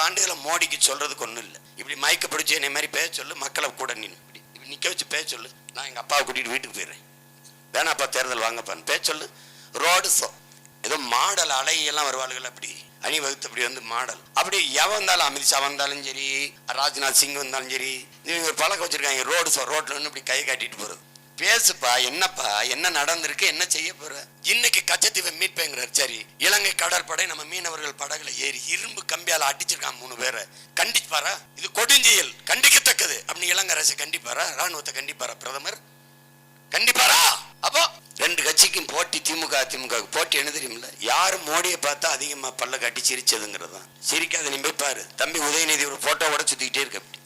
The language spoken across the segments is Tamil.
பத்தாண்டுகளை மோடிக்கு சொல்கிறதுக்கு ஒன்றும் இல்லை. இப்படி மயக்க பிடிச்சி என்னை மாதிரி பேச சொல்லு மக்களை கூட நின்று இப்படி இப்படி நிற்க வச்சு பேச சொல்லு. நான் எங்கள் அப்பாவை கூட்டிகிட்டு வீட்டுக்கு போயிடுறேன். வேணாப்பா தேர்தல் வாங்கப்பான்னு பேச சொல்லு. ரோடு சோ ஏதோ மாடல் அலையெல்லாம் வருவாளுகள் அப்படி. அணிவகுத்து அப்படி வந்து மாடல். அப்படி எவன் வந்தாலும் அமித்ஷா வந்தாலும் சரி ராஜ்நாத் சிங் வந்தாலும் சரி இவங்க ஒரு பழக்கம் வச்சுருக்காங்க. ரோடு சோ ரோட்டில் வந்து இப்படி கை காட்டிட்டு போகிறது பேசுப்பா என்னப்பா என்ன நடந்திருக்கு என்ன செய்ய போற? இன்னைக்கு கச்சத்தீவை மீட்பேங்கிறார். சரி இலங்கை கடற்படை நம்ம மீனவர்கள் படகுல ஏறி இரும்பு கம்பியால அடிச்சிருக்கான் மூணு பேரை. கண்டிப்பாரா? இது கொடுஞ்செயல் கண்டிக்கத்தக்கது. அப்படின்னு இலங்கை அரசு கண்டிப்பாரா? ராணுவத்தை கண்டிப்பாரா பிரதமர்? கண்டிப்பாரா? அப்போ ரெண்டு கட்சிக்கும் போட்டி திமுக திமுக போட்டி என்ன தெரியுமில்ல? யார் மோடியை பார்த்தா அதிகமாக பல்ல காட்டி சிரிச்சதுங்கிறது தான் சிரிக்காத நீ போய் பாரு. தம்பி உதயநிதி ஒரு போட்டோவோட சுத்திக்கிட்டே இருக்க அப்படி.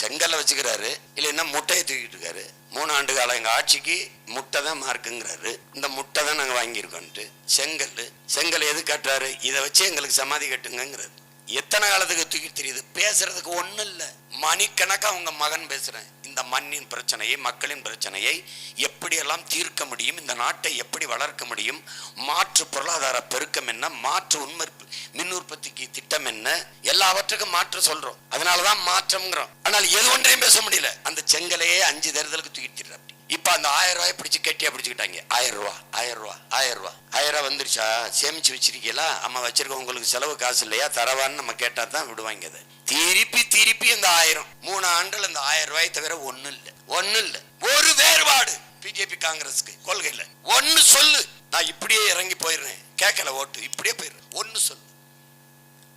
செங்கல்ல வச்சுக்கிறாரு. இல்லைன்னா முட்டையை தூக்கிட்டு இருக்காரு. மூணு ஆண்டு காலம் எங்கள் ஆட்சிக்கு முட்டை தான் மார்க்குங்கிறாரு. இந்த முட்டை தான் நாங்கள் வாங்கியிருக்கோன்ட்டு. செங்கல். செங்கல் எது கட்டுறாரு? இதை வச்சு எங்களுக்கு சமாதி கட்டுங்கிறாரு எத்தனை காலத்துக்கு தூக்கி தெரியுது? பேசுறதுக்கு ஒன்றும் இல்லை. மணிக்கணக்காக அவங்க மகன் பேசுகிறேன் இந்த மண்ணின் பிரச்சனையை மக்களின் பிரச்சனையை எப்படியெல்லாம் தீர்க்க முடியும் இந்த நாட்டை எப்படி வளர்க்க முடியும் மாற்று பொருளாதார பெருக்கம் என்ன மாற்று உண்மை மின் உற்பத்திக்கு திட்டம் என்ன எல்லாவற்றுக்கும் மாற்று சொல்கிறோம் அதனால தான் மாற்றம்ங்கிறோம். ஆனால் எது ஒன்றையும் பேச முடியல. அந்த செங்கலையே அஞ்சு தேர்தலுக்கு தூக்கிட்டு இப்ப அந்த ஆயிரம் ரூபாய் பிடிச்சி கெட்டியா பிடிச்சிக்கிட்டாங்க. ஆயிரம் ரூபா ஆயிரம் ரூபா ஆயிரம் ரூபா. ஆயிரம் ரூபா வந்துருச்சா? சேமிச்சு வச்சிருக்கீங்களா? அம்மா வச்சிருக்க உங்களுக்கு செலவு காசு இல்லையா? தரவான்னு நம்ம கேட்டா தான் விடுவாங்க அதை. திருப்பி திருப்பி இந்த ஆயிரம். மூணு ஆண்டுல அந்த ஆயிரம் ரூபாய் தவிர ஒண்ணு இல்ல. ஒண்ணு இல்ல. ஒரு வேறுபாடு பிஜேபி காங்கிரஸ்க்கு கொள்கையில. ஒன்னு சொல்லு. நான் இப்படியே இறங்கி போயிடுறேன். கேட்கல ஓட்டு. இப்படியே போயிடுறேன். ஒன்று சொல்லு.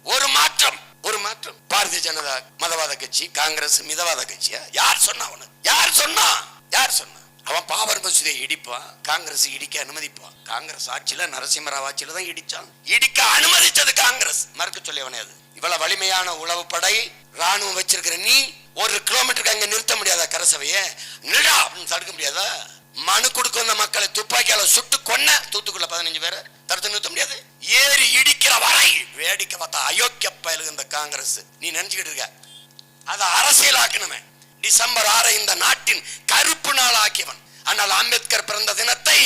ஒரு மாற்றம். ஒரு மாற்றம். பாரதிய ஜனதா மதவாத கட்சி காங்கிரஸ் மிதவாத கட்சியா? யார் சொன்னா உனக்கு யார் சொன்னா? யார் சொன்னா? அவன் பாபர் மசூதியை இடிப்பான் காங்கிரஸ் இடிக்க அனுமதிப்பான். காங்கிரஸ் ஆட்சியில நரசிம்மராவ் ஆட்சியில தான் இடிச்சான். இடிக்க அனுமதிச்சது காங்கிரஸ். மறுக்க சொல்லியவனே அது. இவ்வளவு வலிமையான உளவு படை ராணுவம் வச்சிருக்கிற நீ ஒரு கிலோமீட்டருக்கு அங்க நிறுத்த முடியாதா கரசவைய? நிடா அப்படின்னு தடுக்க முடியாதா? மனு கொடுக்க வந்த மக்களை துப்பாக்கியால சுட்டு கொன்ன தூத்துக்குள்ள பதினஞ்சு பேரை தடுத்து நிறுத்த முடியாது? ஏறி இடிக்கிற வரை வேடிக்கை பார்த்தா அயோக்கிய பயலுங்க இந்த காங்கிரஸ். நீ நினைச்சுக்கிட்டு இருக்க. அதை அரசியலாக்கணுமே. டிசம்பர் ஆறு இந்த நாட்டின் கருப்பு நாள் ஆக்கியவன் ஆனால் அம்பேத்கர் பிறந்த தினத்தை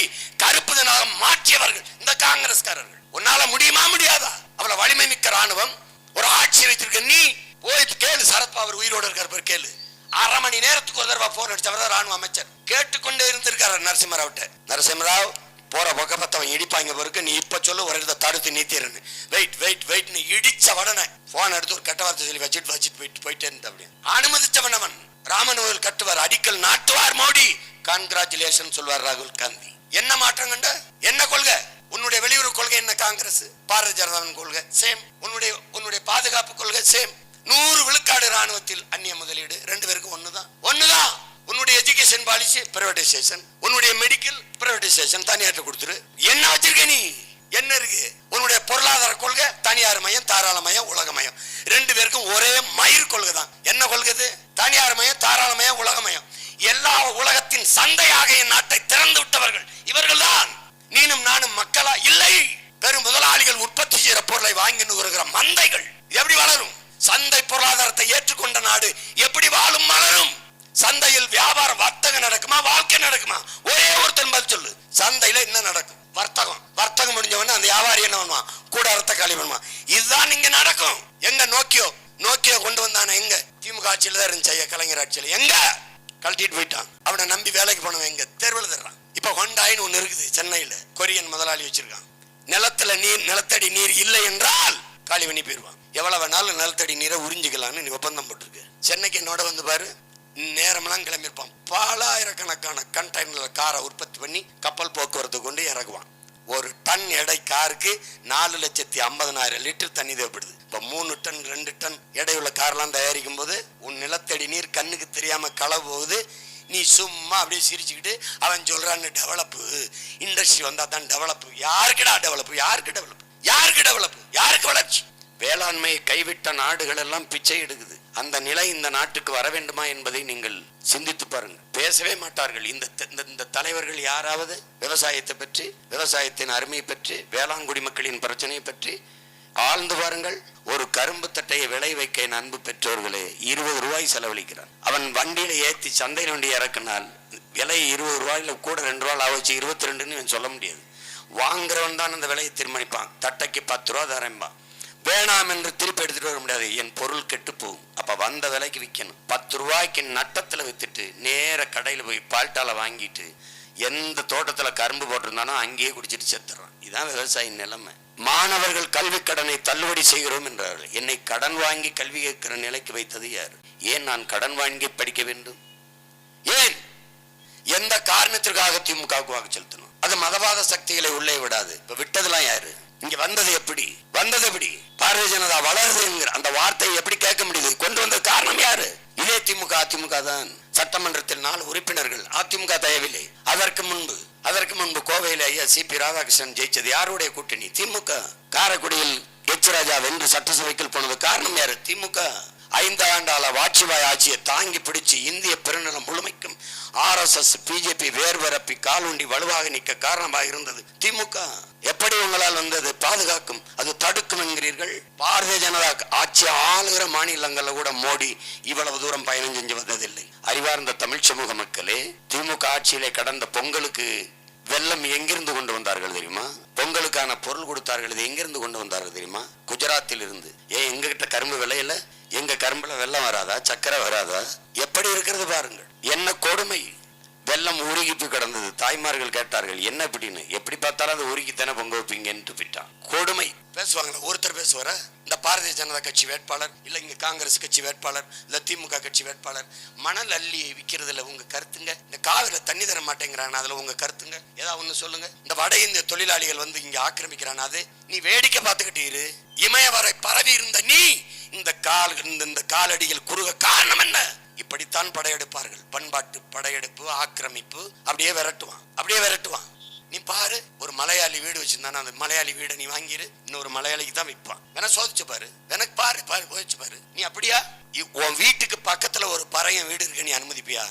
கருப்பு தினாக மாற்றியவர்கள் இந்த காங்கிரஸ்காரர்கள். உன்னால முடியுமா முடியாதா? அவ்வளவு வலிமை மிக்க ராணுவம் ஒரு ஆட்சி வைத்திருக்க நீ போய் கேளு சரத்பவர் உயிரோடு இருக்கார் பேர் கேளு. அரை மணி நேரத்துக்கு ஒரு தடவை போன் அடிச்சவர் தான் ராணுவ அமைச்சர். கேட்டுக்கொண்டே இருந்திருக்காரு நரசிம்மராவ்ட்ட. நரசிம்மராவ் போற பக்க பத்தவன் இடிப்பாங்க பிறகு நீ இப்ப சொல்லு ஒரு இடத்த தடுத்து நீத்திருன்னு வெயிட் வெயிட் வெயிட்னு இடிச்ச உடனே போன் எடுத்து ஒரு கெட்ட வார்த்தை சொல்லி வச்சுட்டு வச்சுட்டு போயிட்டு போயிட்டே இருந்த அப்படி அனுமதிச்சவன் அவன். ராமன் கட்டுவார். அடிக்கல் நாட்டுவார் மோடி. கான்கிராச்சுலேஷன் சொல்வார் ராகுல் காந்தி. என்ன மாற்றம் கண்ட? என்ன கொள்கை? உன்னுடைய வெளியுறவு கொள்கை என்ன காங்கிரஸ்? பாரதிய ஜனதாவின் கொள்கை சேம் உன்னுடைய உன்னுடைய பாதுகாப்பு கொள்கை சேம் நூறு விழுக்காடு ராணுவத்தில் அந்நிய முதலீடு ரெண்டு பேருக்கும் ஒண்ணுதான். ஒண்ணுதான். உன்னுடைய எஜுகேஷன் பாலிசி பிரைவேடைசேஷன் உன்னுடைய மெடிக்கல் பிரைவேடைசேஷன் தனியாற்ற கொடுத்துரு. என்ன வச்சிருக்க நீ? என்ன இருக்கு? உன்னுடைய பொருளாதார கொள்கை தனியார் மையம் தாராள மையம் உலக மயம். ரெண்டு பேருக்கும் ஒரே மயிர் கொள்கை தான். என்ன கொள்கை இது? தனியார் மயம் தாராள மயம் உலக மயம். எல்லா உலகத்தின் சந்தையாக என் நாட்டை திறந்து விட்டவர்கள் இவர்கள் தான் நீனும் நானும் மக்களா? இல்லை. பெரும் முதலாளிகள் உற்பத்தி செய்யற பொருளை வாங்கி நுகருகிற மந்தைகள் எப்படி வளரும்? சந்தை பொருளாதாரத்தை ஏற்றுக்கொண்ட நாடு எப்படி வாழும் மலரும்? சந்தையில் வியாபாரம் வர்த்தகம் நடக்குமா வாழ்க்கை நடக்குமா? ஒரே ஒருத்தன் பதில் சொல்லு. சந்தையில என்ன நடக்கும்? வர்த்தகம். வர்த்தகம் முடிஞ்சவன அந்த வியாபாரி என்ன பண்ணுவான்? கூட அர்த்த காலி பண்ணுவான். இதுதான் இங்க நடக்கும். எங்க? நோக்கியோ. நோக்கியோ கொண்டு வந்தானே? எங்க? திமுக ஆட்சியில தான் இருந்துச்சு ஐயா கலைஞர் ஆட்சியில. எங்க? கழட்டிட்டு போயிட்டான். அவனை நம்பி வேலைக்கு போனவன் எங்க? தேர்வில் தர்றான். இப்ப ஹொண்டாயின்னு ஒண்ணு இருக்குது சென்னையில. கொரியன் முதலாளி வச்சிருக்கான். நிலத்துல நீர் நிலத்தடி நீர் இல்லை என்றால் காலி பண்ணி போயிருவான் எவ்வளவு வேணாலும் நிலத்தடி நீரை உறிஞ்சிக்கலாம்னு ஒப்பந்தம் போட்டிருக்கு? சென்னைக்கு என்னோட வந்து பாரு. நேரமெல்லாம் கிளம்பியிருப்பான். பலாயிரக்கணக்கான கண்டெய்னர்ல காரை உற்பத்தி பண்ணி கப்பல் போக்குவரத்து கொண்டு இறக்குவான் ஒரு டன் எடை காருக்கு நாலு லட்சத்தி ஐம்பதனாயிரம் லிட்டர் தண்ணி தேவைப்படுது. இப்போ மூணு டன் ரெண்டு டன் எடையுள்ள கார்லாம் தயாரிக்கும் போது உன் நிலத்தடி நீர் கண்ணுக்கு தெரியாமல் களை போகுது நீ சும்மா அப்படியே சிரிச்சுக்கிட்டு அவன் சொல்கிறான்னு டெவலப்பு இண்டஸ்ட்ரி வந்தால் தான் டெவலப்பு யாருக்குடா டெவலப்பு யாருக்கு டெவலப் யாருக்கு டெவலப் யாருக்கு வளர்ச்சி? வேளாண்மையை கைவிட்ட நாடுகள் எல்லாம் பிச்சை எடுக்குது. அந்த நிலை இந்த நாட்டுக்கு வர வேண்டுமா என்பதை நீங்கள் சிந்தித்து பாருங்க பேசவே மாட்டார்கள். இந்த இந்த- இந்த தலைவர்கள் யாராவது விவசாயத்தை பற்றி விவசாயத்தின் அருமையை பற்றி வேளாண்குடி மக்களின் பிரச்சனையை பற்றி ஆழ்ந்து பாருங்கள். ஒரு கரும்பு தட்டையை விளை வைக்க என் அன்பு பெற்றோர்களே இருபது ரூபாய் செலவழிக்கிறான். அவன் வண்டியில ஏத்தி சந்தையில் வண்டி இறக்குனால் விலை இருபது ரூபாயில கூட ரெண்டு ரூபாய் ஆச்சு இருபத்தி ரெண்டுன்னு சொல்ல முடியாது. வாங்குறவன் தான் அந்த விலையை தீர்மானிப்பான். தட்டைக்கு பத்து ரூபா தரம்பான் வேணாம் என்று திருப்பி எடுத்துட்டு வர முடியாது. என் பொருள் கெட்டு போகும். அப்போ வந்த விலைக்கு விற்கணும் பத்து ரூபாய்க்கு நட்டத்தில் விற்றுட்டு நேர கடையில் போய் பால்டால வாங்கிட்டு எந்த தோட்டத்தில் கரும்பு போட்டிருந்தானோ அங்கேயே குடிச்சிட்டு செத்துறான் இதுதான் விவசாய நிலைமை. மாணவர்கள் கல்வி கடனை தள்ளுபடி செய்கிறோம் என்றார்கள். என்னை கடன் வாங்கி கல்வி கேட்கிற நிலைக்கு வைத்தது யார்? ஏன் நான் கடன் வாங்கி படிக்க வேண்டும்? ஏன்? எந்த காரணத்திற்காக திமுகவுக்கு வாக்கு செலுத்தணும்? அது மதவாத சக்திகளை உள்ளே விடாது. இப்ப விட்டதெல்லாம் யாரு? இங்க வந்தது எப்படி? வந்தது எப்படி? பாரதிய ஜனதா வளருதுங்கிற அந்த வார்த்தையை எப்படி கேட்க முடியுது? கொண்டு வந்த காரணம் யாரு? இதே திமுக அதிமுக தான் சட்டமன்றத்தில் நாலு உறுப்பினர்கள். அதிமுக தயவில்லை. அதற்கு முன்பு அதற்கு முன்பு கோவையில் ஐயா சி பி ராதாகிருஷ்ணன் ஜெயிச்சது யாருடைய கூட்டணி? திமுக. காரைக்குடியில் எச். ராஜா வென்று சட்டசபைக்குள் போனது காரணம் யாரு? திமுக. ஐந்து ஆண்டால ஆட்சியை தாங்கி பிடிச்சு இந்திய பெருநிலம் முழுமைக்கும் ஆர்எஸ்எஸ் பிஜேபி வேர்வரப்பி காலுண்டி வலுவாக நிற்க காரணமாக இருந்தது. திமுக. எப்படி உங்களால் வந்தது? பாதுகாக்கும். அது தடுக்கும் என்கிறீர்கள்? பாரதிய ஜனதா ஆட்சி ஆளுகிற மாநிலங்கள்ல கூட மோடி இவ்வளவு தூரம் பயணம் செஞ்சு வந்ததில்லை. அறிவார்ந்த தமிழ் சமூக மக்களே திமுக ஆட்சியிலே கடந்த பொங்கலுக்கு வெள்ளம் எங்கிருந்து கொண்டு வந்தார்கள் தெரியுமா? பொங்கலுக்கான பொருள் கொடுத்தார்கள் இது எங்கிருந்து கொண்டு வந்தார்கள் தெரியுமா? குஜராத்தில் இருந்து ஏன் எங்ககிட்ட கரும்பு விளையல? எங்க கரும்புல வெள்ளம் வராதா? சக்கரை வராதா? எப்படி இருக்கிறது பாருங்கள். என்ன கொடுமை. வெள்ளம் உருகிட்டு கிடந்தது. தாய்மார்கள் கேட்டார்கள் என்ன அப்படின்னு எப்படி பார்த்தாலும் அது உருகித்தானே பொங்க வைப்பீங்கன்ட்டு விட்டான். கொடுமை. பேசுவாங்களா? ஒருத்தர் பேசுவாரா? இந்த பாரதிய ஜனதா கட்சி வேட்பாளர் இல்ல இங்க காங்கிரஸ் கட்சி வேட்பாளர் இல்ல திமுக கட்சி வேட்பாளர் மணல் அள்ளி விற்கிறதுல உங்க கருத்துங்க? இந்த காவில தண்ணி தர மாட்டேங்கிறான் அதுல உங்க கருத்துங்க? ஏதாவது ஒண்ணு சொல்லுங்க. இந்த வட இந்திய தொழிலாளிகள் வந்து இங்க ஆக்கிரமிக்கிறான் அது நீ வேடிக்கை பார்த்துக்கிட்டு இரு. இமயவரை பரவி இருந்த நீ இந்த கால் இந்த இந்த காலடியில் குறுக காரணம் என்ன? இப்படித்தான் படையெடுப்பார்கள். பண்பாட்டு படையெடுப்பு ஆக்கிரமிப்பு அப்படியே விரட்டுவான் அப்படியே விரட்டுவான். நீ பாரு ஒரு மலையாளி வீடு வச்சிருந்தானா அந்த மலையாளி வீடை நீ வாங்கிரு இன்னொரு மலையாளிக்கு தான் விற்பான். வேணா சோதிச்சு பாரு எனக்கு பாரு பாரு போயிச்சு பாரு. நீ அப்படியா? இ- உன் வீட்டுக்கு பக்கத்துல ஒரு பறையன் வீடு இருக்கு நீ அனுமதிப்பியா?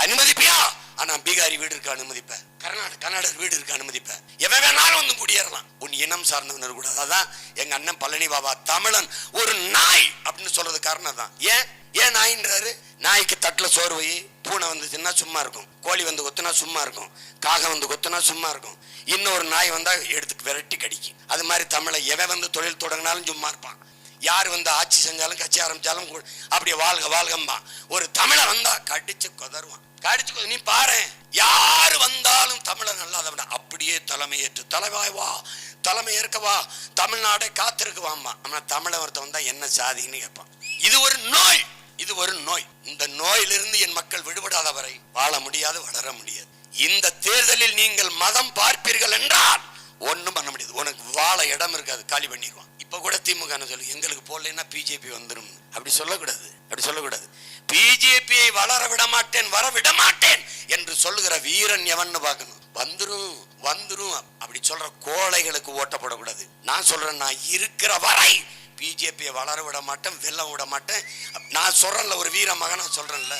அனுமதிப்பியா? ஆனா பீகாரி வீடு இருக்க அனுமதிப்ப. கர்நாடக கர்நாடக வீடு இருக்க அனுமதிப்ப. எவன் வேணாலும் வந்து குடியேறலாம். உன் இனம் சார்ந்தவனர் கூட. அதான் எங்க அண்ணன் பழனி பாபா தமிழன் ஒரு நாய் அப்படின்னு சொல்றது காரணம் தான் ஏன்? ஏன் நாயின்றாரு? நாய்க்கு தட்டில் சோறு வை பூனை வந்துச்சுன்னா சும்மா இருக்கும். கோழி வந்து கொத்துனா சும்மா இருக்கும். காகம் வந்து கொத்துனா சும்மா இருக்கும். இன்னொரு நாய் வந்தால் எடுத்து விரட்டி கடிக்கும். அது மாதிரி தமிழை எவன் வந்து தொழில் தொடங்கினாலும் சும்மா இருப்பான். யார் வந்து ஆட்சி செஞ்சாலும் கட்சி ஆரம்பிச்சாலும் கு- அப்படியே வாழ்க வாழ்கம்பா ஒரு தமிழை வந்தா கடிச்சு கொதருவான் கடிச்சு கொத- நீ பாரு யார் வந்தாலும் தமிழர் நல்லாதவன அப்படியே தலைமையேற்று. தலைவாய் வா தலைமை இருக்கவா தமிழ்நாடே காத்திருக்குவாம்மா ஆனால் தமிழை ஒருத்தன் வந்தா என்ன சாதின்னு கேட்பான். இது ஒரு நோய். இது ஒரு நோய். இந்த நோயிலிருந்து என் மக்கள் விடுபடாத வரை வாழ முடியாது வளர முடியாது. இந்த தேர்தலில் நீங்கள் மதம் பார்ப்பீர்கள் என்றால் ஒன்றும் பண்ண முடியாது. உனக்கு வாழ இடம் இருக்காது காலி பண்ணிடுவான் இப்ப கூட திமுக சொல்லு எங்களுக்கு போடலைன்னா பிஜேபி வந்துடும் அப்படி சொல்லக்கூடாது. அப்படி சொல்லக்கூடாது. பிஜேபியை வளர விட மாட்டேன் வர விட மாட்டேன் என்று சொல்லுகிற வீரன் எவன்னு பார்க்கணும்? வந்துரும் வந்துரும். அப்படி சொல்ற கோழைகளுக்கு ஓட்டப்படக்கூடாது. நான் சொல்றேன் நான் இருக்கிற வரை பிஜேபியை வளர விட மாட்டேன் வெல்ல விட மாட்டேன். நான் சொல்றேன்ல ஒரு வீர மகனா சொல்றேன்ல.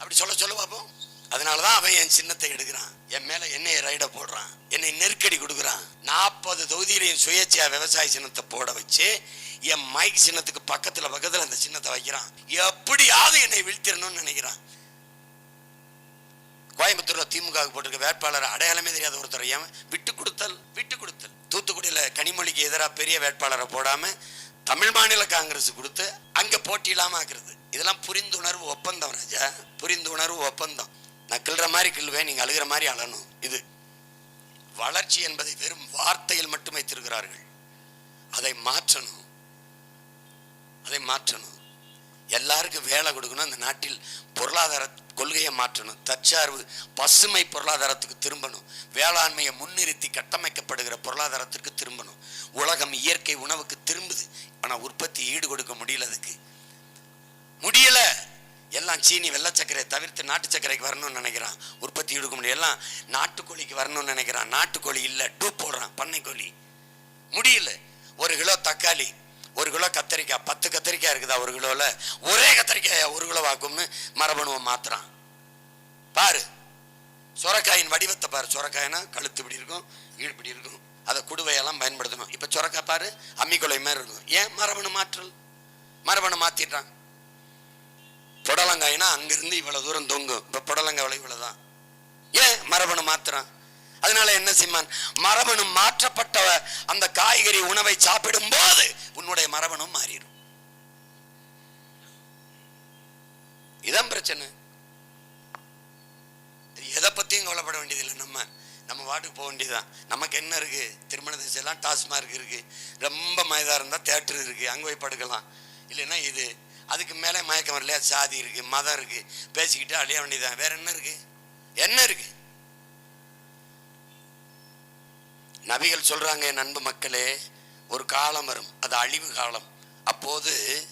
அப்படி சொல்ல சொல்ல பார்ப்போம் அதனால தான் அவன் என் சின்னத்தை எடுக்கிறான். என் மேலே என்னைய ரைடை போடுறான். என்னை நெருக்கடி கொடுக்குறான். நாற்பது தொகுதியிலையும் சுயேட்சையா விவசாய சின்னத்தை போட வச்சு என் மைக் சின்னத்துக்கு பக்கத்தில் பக்கத்தில் அந்த சின்னத்தை வைக்கிறான். எப்படியாவது என்னை வீழ்த்திடணும்னு நினைக்கிறான். கோயம்புத்தூரில் திமுக போட்டிருக்க வேட்பாளர் அடையாளமே தெரியாத ஒருத்தர். ஏன் விட்டு கொடுத்தல் விட்டு கொடுத்தல். தூத்துக்குடியில் கனிமொழிக்கு எதிராக பெரிய வேட்பாளரை போடாம தமிழ் மாநில காங்கிரஸ் கொடுத்து அங்கே போட்டி இல்லாமல் ஆக்குறது. இதெல்லாம் புரிந்துணர்வு ஒப்பந்தம் ராஜா. புரிந்துணர்வு ஒப்பந்தம். நான் கிள்ற மாதிரி கிள்வேன் நீங்க அழுகிற மாதிரி அழணும். இது. வளர்ச்சி என்பதை வெறும் வார்த்தையில் மட்டும் வைத்திருக்கிறார்கள். அதை மாற்றணும். அதை மாற்றணும். எல்லாருக்கும் வேலை கொடுக்கணும். அந்த நாட்டில் பொருளாதார கொள்கையை மாற்றணும். தற்சார்பு பசுமை பொருளாதாரத்துக்கு திரும்பணும். வேளாண்மையை முன்னிறுத்தி கட்டமைக்கப்படுகிற பொருளாதாரத்திற்கு திரும்பணும். உலகம் இயற்கை உணவுக்கு திரும்புது. ஆனால் உற்பத்தி ஈடு கொடுக்க முடியல அதுக்கு. முடியல. எல்லாம் சீனி வெள்ளை தவிர்த்து நாட்டு சக்கரைக்கு வரணும்னு நினைக்கிறான். உற்பத்தி எடுக்க முடியும் எல்லாம் நாட்டுக்கோழிக்கு வரணும்னு நினைக்கிறான். நாட்டுக்கோழி இல்லை டூப் போடுறான். பண்ணைக்கோழி. முடியல. ஒரு கிலோ தக்காளி ஒரு கிலோ கத்திரிக்காய் பத்து கத்திரிக்காய் இருக்குதா ஒரு கிலோவில் ஒரே கத்திரிக்காய் ஒரு கிலோ வாக்கும்னு மரபணுவை மாத்துறான். பாரு சுரக்காயின் வடிவத்தை பாரு. சுரக்காயினா கழுத்து இப்படி இருக்கும் ஈடு இப்படி இருக்கும். அதை குடுவையெல்லாம் பயன்படுத்தணும். இப்போ சுரக்காய் பாரு அம்மிக்குலை மாதிரி இருக்கும். ஏன் மரபணு மாற்றல்? மரபணு மாற்றிடுறான் புடலங்காய்னா அங்கிருந்து இவ்வளவு தூரம் தொங்கும். இப்ப புடலங்காய் விலை இவ்வளவுதான். ஏன் மரபணு மாத்துறான்? அதனால என்ன செய்வான் மரபணு மாற்றப்பட்ட அந்த காய்கறி உணவை சாப்பிடும் போது உன்னுடைய மரபணும் மாறிடும். இதான் பிரச்சனை. இது எதை பத்தியும் கவலைப்பட வேண்டியதில்லை. நம்ம நம்ம வாட்டுக்கு போக வேண்டியதுதான். நமக்கு என்ன இருக்கு? திருமண திசையெல்லாம் டாஸ்மார்க் இருக்கு. ரொம்ப மயதா இருந்தால் தேட்டர் இருக்கு. அங்கே போய் படுக்கலாம். இல்லைன்னா இது. அதுக்கு மேலே மயக்கம் வரலையா? சாதி இருக்கு மதம் இருக்கு. பேசிக்கிட்டு அழிய வேண்டியதுதான். வேற என்ன இருக்கு? என்ன இருக்கு? நபிகள் சொல்கிறாங்க என் அன்பு மக்களே ஒரு காலம் வரும் அது அழிவு காலம். அப்போது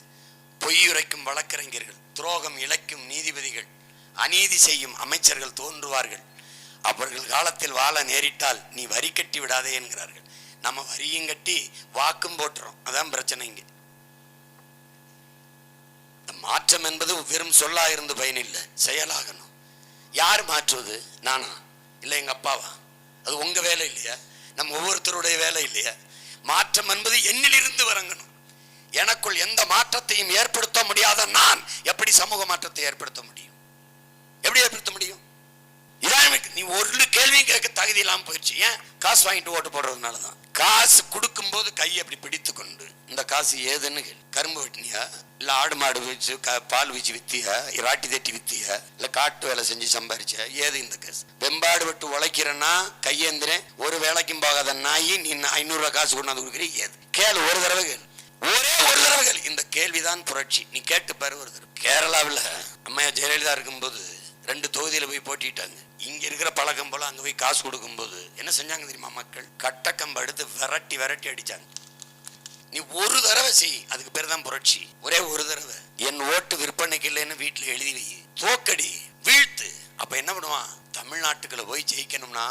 பொய்யுரைக்கும் வழக்கறிஞர்கள் துரோகம் இழைக்கும் நீதிபதிகள் அநீதி செய்யும் அமைச்சர்கள் தோன்றுவார்கள். அவர்கள் காலத்தில் வாழ நேரிட்டால் நீ வரி கட்டி விடாதே என்கிறார்கள். நம்ம வரியும் கட்டி வாக்கும் போட்டுறோம். அதான் பிரச்சனைங்க மாற்றம் என்பது வெறும் சொல்லா இருந்து பயனில்லை செயலாகணும். யார் மாற்றுவது? நானா? இல்லை எங்கள் அப்பாவா? அது உங்கள் வேலை இல்லையா? நம்ம ஒவ்வொருத்தருடைய வேலை இல்லையா? மாற்றம் என்பது என்னிலிருந்து வரங்கணும். எனக்குள் எந்த மாற்றத்தையும் ஏற்படுத்த முடியாத நான் எப்படி சமூக மாற்றத்தை ஏற்படுத்த முடியும்? எப்படி ஏற்படுத்த முடியும்? இதான் நீ ஒரு கேள்வியும் கேட்க தகுதி இல்லாமல் போயிடுச்சு ஏன்? காசு வாங்கிட்டு ஓட்டு போடுறதுனால தான் காசு கொடுக்கும் போது கையை அப்படி பிடித்து கொண்டு இந்த காசு ஏதுன்னு கரும்பு வெட்டினியா? இல்ல ஆடு மாடு வச்சு க- பால் வச்சு வித்தியா? ராட்டி தட்டி வித்தியா? இல்ல காட்டு வேலை செஞ்சு சம்பாரிச்ச? ஏது இந்த காசு? வெம்பாடு விட்டு உழைக்கிறேன்னா கையேந்திரன் ஒரு வேலைக்கும் போகாத நாயி நீ ஐநூறு ரூபாய் காசு கொண்டாந்து கொடுக்குறீ ஏது? கேளு ஒரு தடவை கேள். ஒரே ஒரு தடவை இந்த கேள்விதான் புரட்சி. நீ கேட்டு பாரு ஒரு தடவை. கேரளாவில் அம்மையா ஜெயலலிதா இருக்கும்போது ரெண்டு தொகுதியில் போய் போட்டிட்டாங்க. இங்க இருக்கிற பழக்கம் போல அங்க போய் காசு கொடுக்கும்போது என்ன செஞ்சாங்க தெரியுமா மக்கள்? கட்டக்கம்பை எடுத்து விரட்டி விரட்டி அடிச்சாங்க. நீ ஒரு தடவை செய் அதுக்கு பேர் தான் புரட்சி. ஒரே ஒரு தடவை. என் ஓட்டு விற்பனைக்கு இல்லைன்னு வீட்டுல எழுதி வை. தோக்கடி வீழ்த்து. அப்ப என்ன பண்ணுவான்? தமிழ்நாட்டுக்குள்ள போய் ஜெயிக்கணும்னா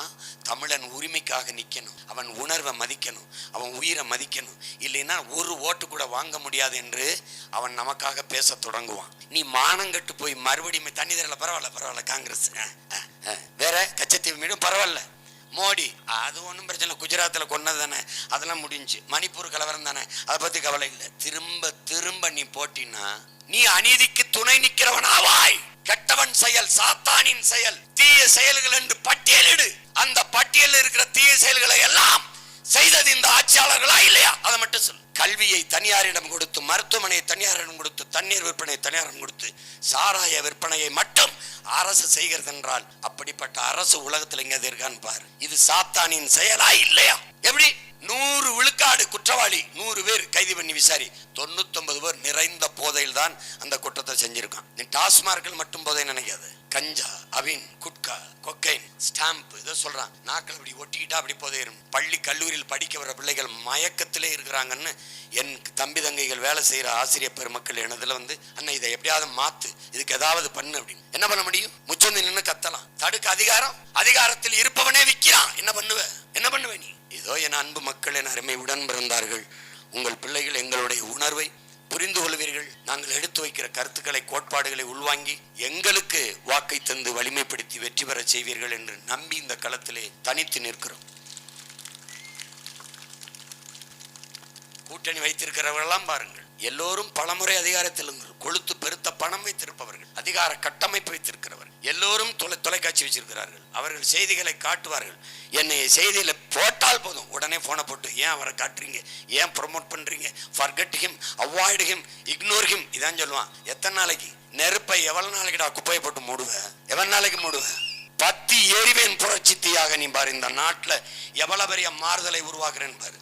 தமிழன் உரிமைக்காக நிக்கணும். அவன் உணர்வை மதிக்கணும். அவன் உயிரை மதிக்கணும். இல்லைன்னா ஒரு ஓட்டு கூட வாங்க முடியாது என்று அவன் நமக்காக பேச தொடங்குவான். நீ மானங்கட்டு போய் மறுபடியும் தண்ணி தரல பரவாயில்ல பரவாயில்ல காங்கிரஸ். அஹ், வேற கச்சத்தீவு மீண்டும் பரவாயில்ல. மோடி அது ஒன்றும் பிரச்சனை இல்லை. குஜராத்தில் கொன்னது தானே. அதெல்லாம் முடிஞ்சு. மணிப்பூர் கலவரம் தானே. அதை பற்றி கவலை இல்லை. திரும்ப திரும்ப நீ போட்டினா நீ அநீதிக்கு துணை நிற்கிறவன் ஆவாய். கெட்டவன் செயல் சாத்தானின் செயல். தீய செயல்கள் என்று பட்டியலிடு அந்த பட்டியலில் இருக்கிற தீய செயல்களை எல்லாம் செய்தது இந்த ஆட்சியாளர்களா இல்லையா? அதை மட்டும் சொல்லு. கல்வியை தனியாரிடம் கொடுத்து மருத்துவமனையை தனியாரிடம் கொடுத்து தண்ணீர் விற்பனையை தனியாரிடம் கொடுத்து சாராய விற்பனையை மட்டும் அரசு செய்கிறது என்றால் அப்படிப்பட்ட அரசு உலகத்தில் எங்க இருக்கான்னு பாரு. இது சாத்தானின் செயலா இல்லையா? எப்படி? நூறு விழுக்காடு குற்றவாளி நூறு பேர் கைது பண்ணி விசாரி. தொண்ணூத்தொன்பது பேர் நிறைந்த போதையில் தான் அந்த குற்றத்தை செஞ்சிருக்கான். நீ டாஸ்மார்க்கில் மட்டும் போதை நினைக்காது. கஞ்சா அவின் குட்கா கொக்கைன் ஸ்டாம்ப் இதை சொல்றான். நாக்கள் அப்படி ஒட்டிக்கிட்டா அப்படி போதையிரும். பள்ளி கல்லூரியில் படிக்க வர பிள்ளைகள் மயக்கத்திலே இருக்கிறாங்கன்னு என் தம்பி தங்கைகள் வேலை செய்கிற ஆசிரியர் பெருமக்கள் எனதுல வந்து அண்ணா இதை எப்படியாவது மாத்து. இதுக்கு ஏதாவது பண்ணு அப்படின்னு. என்ன பண்ண முடியும்? முச்சந்தி நின்று கத்தலாம். தடுக்க அதிகாரம். அதிகாரத்தில் இருப்பவனே விற்கிறான் என்ன பண்ணுவ? என்ன பண்ணுவ நீ? இதோ என் அன்பு மக்கள் என் அருமை உடன் பிறந்தார்கள். உங்கள் பிள்ளைகள் எங்களுடைய உணர்வை புரிந்து கொள்வீர்கள். நாங்கள் எடுத்து வைக்கிற கருத்துக்களை கோட்பாடுகளை உள்வாங்கி எங்களுக்கு வாக்கை தந்து வலிமைப்படுத்தி வெற்றி பெற செய்வீர்கள் என்று நம்பி இந்த களத்திலே தனித்து நிற்கிறோம். கூட்டணி வைத்திருக்கிறவர்களெல்லாம் பாருங்கள். எல்லோரும் பலமுறை அதிகாரத்தில் கொழுத்து பெருத்த பணம் வைத்திருப்பவர்கள் அதிகார கட்டமைப்பு வைத்திருக்கிறவர்கள் எல்லோரும் தொலை தொலைக்காட்சி வச்சிருக்கிறார்கள். அவர்கள் செய்திகளை காட்டுவார்கள். என்னை செய்தியில போட்டால் போதும். உடனே போனை போட்டு ஏன் அவரை காட்டுறீங்க? ஏன் ப்ரொமோட் பண்றீங்க? Forget him avoid him ignore him இதான் சொல்லுவான். எத்தனை நாளைக்கு? நெருப்பை எவ்வளவு நாளைக்குடா குப்பையை போட்டு மூடுவேன் எவ்வளோ நாளைக்கு மூடுவேன் பத்தி எரிவேன் புரட்சி தீயாக நீ பாரு இந்த நாட்டுல எவ்வளவு பெரிய மாறுதலை உருவாக்குறேன்னு பாரு.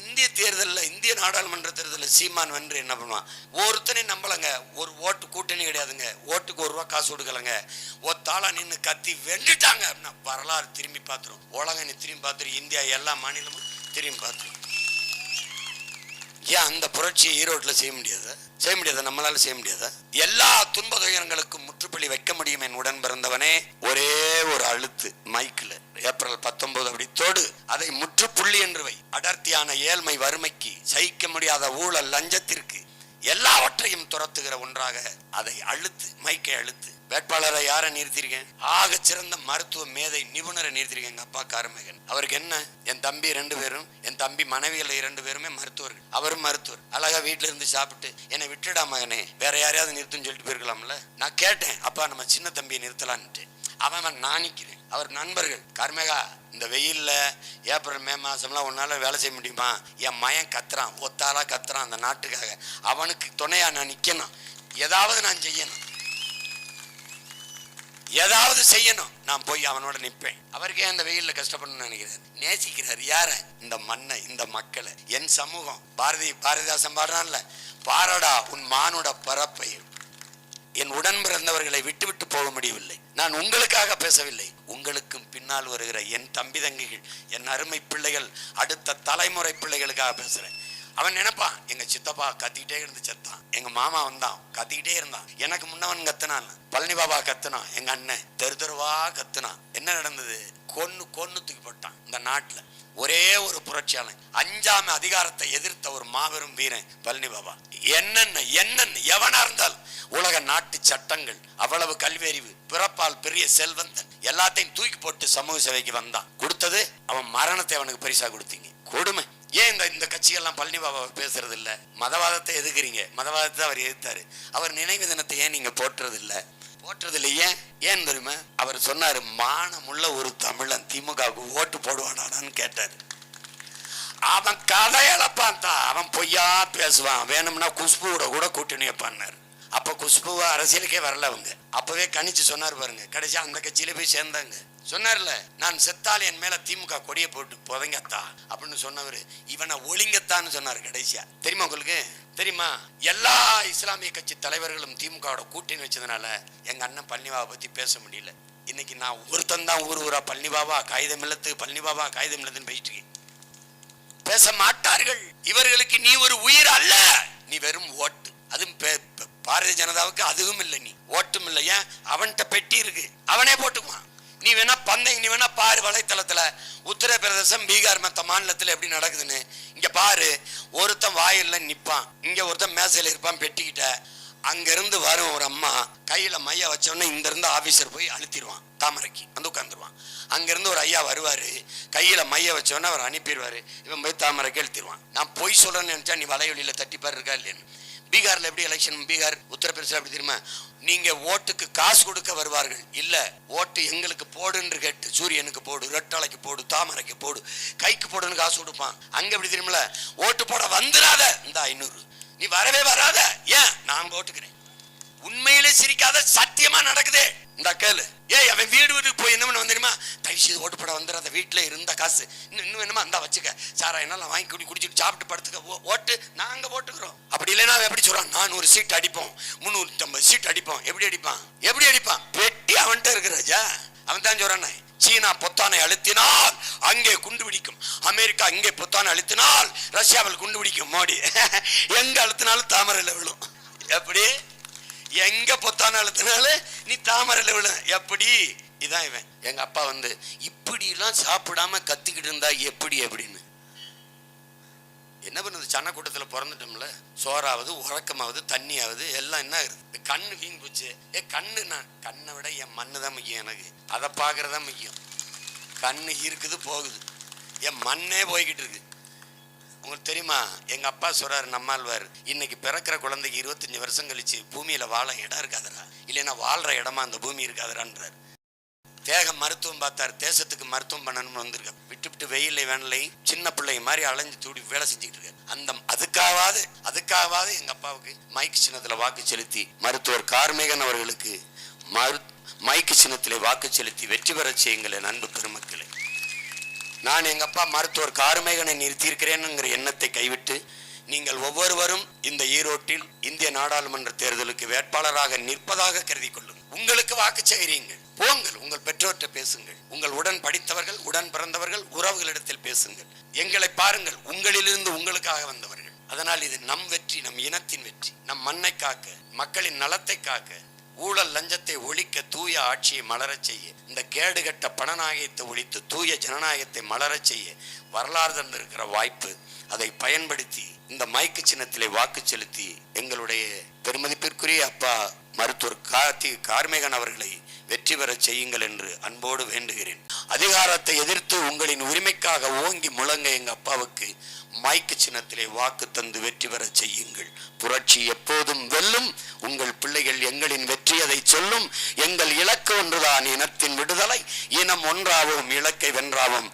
இந்திய தேர்தலில் இந்திய நாடாளுமன்ற தேர்தலில் சீமான் வென்று என்ன பண்ணுவான்? ஒருத்தனையும் நம்பலங்க. ஒரு ஓட்டு கூட்டணி கிடையாதுங்க. ஓட்டுக்கு ஒரு ரூபா காசு கொடுக்கலங்க. ஒத்தாளா நின்று கத்தி வெண்டுட்டாங்க அப்படின்னா வரலாறு திரும்பி பார்த்துரும். உலகம் நீ திரும்பி பார்த்துரும் இந்தியா எல்லா மாநிலமும் ஆச்சரியம் பார்த்து. ஏன் அந்த புரட்சியை ஈரோட்டில் செய்ய முடியாத? செய்ய முடியாத? நம்மளால செய்ய முடியாத? எல்லா துன்ப துயரங்களுக்கும் முற்றுப்புள்ளி வைக்க முடியும் என் உடன் பிறந்தவனே. ஒரே ஒரு அழுத்து மைக்கில். ஏப்ரல் பத்தொன்பது அப்படி தொடு. அதை முற்றுப்புள்ளி என்று வை. அடர்த்தியான ஏழ்மை வறுமைக்கு சகிக்க முடியாத ஊழல் லஞ்சத்திற்கு எல்லாவற்றையும் துரத்துகிற ஒன்றாக அதை அழுத்து மைக்கை அழுத்து வேட்பாளரை யாரை நிறுத்திருக்கேன்? ஆக சிறந்த மருத்துவ மேதை நிபுணரை நிறுத்திருக்கேன் எங்க அப்பா காரமேகன். அவருக்கு என்ன? என் தம்பி ரெண்டு பேரும் என் தம்பி மனைவிகள் இரண்டு பேருமே மருத்துவர்கள். அவரும் மருத்துவர். அழகா வீட்டுல இருந்து சாப்பிட்டு என்னை விட்டுடா மகனே. வேற யாரையாவது நிறுத்துன்னு சொல்லிட்டு போயிருக்கலாம்ல? நான் கேட்டேன் அப்பா நம்ம சின்ன தம்பியை நிறுத்தலான்ட்டு. அவன் அவன் நான் நிற்கிறேன் அவர் நண்பர்கள். கர்மேகா இந்த வெயில்ல ஏப்ரல் மே மாசம்லாம் உன்னால வேலை செய்ய முடியுமா? என் மயன் கத்துறான் ஒத்தாளா கத்துறான் அந்த நாட்டுக்காக. அவனுக்கு துணையா நான் நிக்கணும். ஏதாவது நான் செய்யணும். ஏதாவது செய்யணும். நான் போய் அவனோட நிற்பேன் அவருக்கே அந்த வெயில்ல கஷ்டப்படணும்னு நினைக்கிறாரு நேசிக்கிறார். யார? இந்த மண்ணை இந்த மக்களை. என் சமூகம். பாரதி பாரதிதாசன் பாடுறான்ல பாரடா உன் மானுட பரப்பை. என் உடன் பிறந்தவர்களை விட்டு விட்டு போக முடியவில்லை. நான் உங்களுக்காக பேசவில்லை. உங்களுக்கும் பின்னால் வருகிற என் தம்பி தங்கிகள் என் அருமை பிள்ளைகள் அடுத்த தலைமுறை பிள்ளைகளுக்காக பேசுறேன். அவன் நினைப்பான் எங்க சித்தப்பா கத்திக்கிட்டே இருந்து செத்தான். எங்க மாமா வந்தான் கத்திக்கிட்டே இருந்தான். எனக்கு முன்னவன் கத்துனான். பழனி பாபா கத்துனான். எங்க அண்ணன் தெரு தெருவா கத்துனான். என்ன நடந்தது? கொன்னு கொன்னு தூக்கி போட்டான் இந்த நாட்டுல. ஒரே ஒரு புரட்சியாளன். அஞ்சாம் அதிகாரத்தை எதிர்த்த ஒரு மாபெரும் வீரன் பழனி பாபா. என்னென்ன என்னென்ன எவனா இருந்தாலும் உலக நாட்டு சட்டங்கள் அவ்வளவு கல்வியறிவு பிறப்பால் பெரிய செல்வந்தன் எல்லாத்தையும் தூக்கி போட்டு சமூக சேவைக்கு வந்தான். கொடுத்தது அவன் மரணத்தை அவனுக்கு பரிசா கொடுத்தீங்க. கொடுமை. ஏன் இந்த இந்த கட்சிகள்லாம் பழனி பாபா பேசுறது இல்ல மதவாதத்தை எதுக்குறீங்க மதவாதத்தை அவர் எதிர்த்தாரு. அவர் நினைவு தினத்தை ஏன் நீங்க போட்டுறது இல்ல போட்டுறது இல்லை ஏன்? ஏன் தெரியுமா? அவர் சொன்னாரு மானமுள்ள ஒரு தமிழன் திமுகவுக்கு ஓட்டு போடுவானான்னு கேட்டாரு. அவன் கதையளப்பான் தான் அவன் பொய்யா பேசுவான். வேணும்னா குஷ்புவோட கூட கூட்டணி வைப்பான்னாரு. அப்ப குஷ்புவா அரசியலுக்கே வரல அவங்க. அப்பவே கணிச்சு சொன்னார் பாருங்க. கடைசியாக அந்த கட்சியில போய் சேர்ந்தாங்க. சொன்னார்ல நான் செத்தால் என் மேல திமுக கொடியை போட்டு புதைங்கத்தா? அப்படின்னு சொன்னவர் இவனை ஒளிங்கத்தான்னு சொன்னார் கடைசியா. தெரியுமா உங்களுக்கு? தெரியுமா? எல்லா இஸ்லாமிய கட்சி தலைவர்களும் திமுகவோட கூட்டணி வச்சதுனால எங்க அண்ணன் பழனிவாவை பத்தி பேச முடியல. இன்னைக்கு நான் ஒருத்தன் தான் ஊர் ஊரா பழனிபாபா காகிதம் இல்லத்து பழனிபாபா காகிதம் இல்லத்துன்னு பேசிட்டு இருக்கேன். பேச மாட்டார்கள். இவர்களுக்கு நீ ஒரு உயிர் அல்ல. நீ வெறும் ஓட்டு. அதுவும் பாரதிய ஜனதாவுக்கு அதுவும் இல்லை நீ. ஓட்டும் இல்லை. ஏன்? அவன்கிட்ட பெட்டி இருக்கு. அவனே போட்டுக்குவான். நீ வேணா பந்தயம் நீ வேணா பாரு வலைத்தளத்துல. உத்தரப்பிரதேசம் பீகார் மத்த மாநிலத்துல எப்படி நடக்குதுன்னு. இங்க பாரு ஒருத்தன் வாயில நிப்பான். இங்க ஒருத்தன் மேசையில இருப்பான் பெட்டிக்கிட்ட. அங்க இருந்து வரும் ஒரு அம்மா கையில மைய வச்சோடனே இந்த இருந்து ஆபீசர் போய் அழுத்திடுவான் தாமரைக்கு. வந்து உட்காந்துருவான் அங்க இருந்து ஒரு ஐயா வருவாரு கையில மைய வச்சோடனே அவர் அனுப்பிடுவாரு. இவன் போய் தாமரைக்கு அழுத்திடுவான் நான் பொய் சொல்றேன்னு நினைச்சா நீ வலையொலியில தட்டி பாரு இருக்கா இல்லைன்னு பீகார்ல எப்படி எலெக்ஷன் பீகார் உத்தரப்பிரதேசம் எப்படி தெரியுமா? நீங்க ஓட்டுக்கு காசு கொடுக்க வருவார்கள். இல்ல ஓட்டு எங்களுக்கு போடுன்னு கேட்டு சூரியனுக்கு போடு ரெட்டலைக்கு போடு தாமரைக்கு போடு கைக்கு போடுன்னு காசு கொடுப்பான். அங்க எப்படி தெரியுமில ஓட்டு போட வந்துடாத இந்த ஐநூறு. நீ வரவே வராத. ஏன்? நான் ஓட்டுக்கிறேன். உண்மையிலே சிரிக்காத சத்தியமா நடக்குதே. இந்த கேளு. ஏய் அவன் வீடு வீட்டுக்கு போய் என்ன பண்ண தெரியுமா? தயவு செய்து ஓட்டு போட வந்துடாத. வீட்டில் இருந்த காசு. இன்னும் இன்னும் என்னமா அந்த வச்சுக்க. சாரா என்னால் வாங்கி குடி குடிச்சிட்டு சாப்பிட்டு படுத்துக்க. ஓ- ஓட்டு நாங்கள் போட்டுக்கிறோம் அப்படி இல்லைன்னா அவன் எப்படி சொல்றான்? நானூறு சீட் அடிப்போம். முந்நூற்றம்பது சீட் அடிப்போம் எப்படி அடிப்பான்? எப்படி அடிப்பான்? பெட்டி அவன்கிட்ட இருக்கு ராஜா. அவன் தான் சொல்றானே. சீனா பொத்தானை அழுத்தினால் அங்கே குண்டு பிடிக்கும் அமெரிக்கா இங்கே பொத்தானை அழுத்தினால் ரஷ்யாவில் குண்டு பிடிக்கும் மோடி. எங்க அழுத்தினாலும் தாமரையில் விழும். எப்படி? எங்க பொத்தான அழுத்தினால நீ தாமரையில் விழு. எப்படி? இதான் இவன். எங்க அப்பா வந்து இப்படிலாம் சாப்பிடாம கத்திக்கிட்டு இருந்தா எப்படி? அப்படின்னு. என்ன பண்ணுது? சன்ன கூட்டத்தில் பிறந்துட்டோம்ல. சோறாவது உறக்கமாவது தண்ணியாவது எல்லாம் என்ன ஆகுது? கண்ணு வீண் போச்சு. ஏ கண்ணு நான் கண்ணை விட என் மண்ணு தான் முக்கியம் எனக்கு. அதை பார்க்கறதா முக்கியம். கண்ணு இருக்குது போகுது. என் மண்ணே போய்கிட்டு இருக்கு. உங்களுக்கு தெரியுமா? எங்க அப்பா சொல்றாரு நம்மாழ்வார் இன்னைக்கு பிறக்கிற குழந்தைக்கு இருபத்தஞ்சு வருஷம் கழிச்சு பூமியில வாழ இடம் இருக்காதரா இல்லைன்னா வாழ்ற இடமா அந்த பூமி இருக்காதரான்றார் தேக மருத்துவம் பார்த்தார். தேசத்துக்கு மருத்துவம் பண்ணணும்னு வந்திருக்கார் விட்டு விட்டு வெயிலை வேனலை சின்ன பிள்ளை மாதிரி அலைஞ்சு தூடி வேலை செஞ்சுட்டு இருக்காரு. அந்த அதுக்காவது அதுக்காவது எங்க அப்பாவுக்கு மைக் சின்னத்துல வாக்கு செலுத்தி மருத்துவர் கார்மேகன் அவர்களுக்கு மரு மைக்கு சின்னத்திலே வாக்கு செலுத்தி வெற்றி பெறச் செய்யுங்கள் அன்பு பெருமக்களே. நான் எங்கள் அப்பா மருத்துவர் கார்மேகனை நிறுத்தியிருக்கிறேனுங்கிற எண்ணத்தை கைவிட்டு நீங்கள் ஒவ்வொருவரும் இந்த ஈரோட்டில் இந்திய நாடாளுமன்ற தேர்தலுக்கு வேட்பாளராக நிற்பதாக கருதி கொள்ளுங்கள். உங்களுக்கு வாக்கு செய்கிறீங்க போங்கள். உங்கள் பெற்றோர்கிட்ட பேசுங்கள். உங்கள் உடன் படித்தவர்கள் உடன் பிறந்தவர்கள் உறவுகளிடத்தில் பேசுங்கள். எங்களை பாருங்கள். உங்களிலிருந்து உங்களுக்காக வந்தவர்கள். அதனால் இது நம் வெற்றி நம் இனத்தின் வெற்றி. நம் மண்ணை காக்க மக்களின் நலத்தை காக்க ஊழல் லஞ்சத்தை ஒழிக்க தூய ஆட்சியை மலரச் செய்ய இந்த கேடுகட்ட பணநாயகத்தை ஒழித்து தூய ஜனநாயகத்தை மலரச் செய்ய வரலாறு தந்திருக்கிற வாய்ப்பு அதை பயன்படுத்தி இந்த மைக்கு சின்னத்திலே வாக்கு செலுத்தி எங்களுடைய பெருமதிப்பிற்குரிய அப்பா மருத்துவர் கார்த்தி கார்மேகன் அவர்களை வெற்றி பெறச் செய்யுங்கள் என்று அன்போடு வேண்டுகிறேன். அதிகாரத்தை எதிர்த்து உங்களின் உரிமைக்காக ஓங்கி முழங்க எங்க அப்பாவுக்கு மைக்கு சின்னத்திலே வாக்கு தந்து வெற்றி பெறச் செய்யுங்கள். புரட்சி எப்போதும் வெல்லும். உங்கள் பிள்ளைகள் எங்களின் வெற்றி அதை சொல்லும். எங்கள் இலக்கு ஒன்றுதான் இனத்தின் விடுதலை. இனம் ஒன்றாவும் இலக்கை வென்றாவும்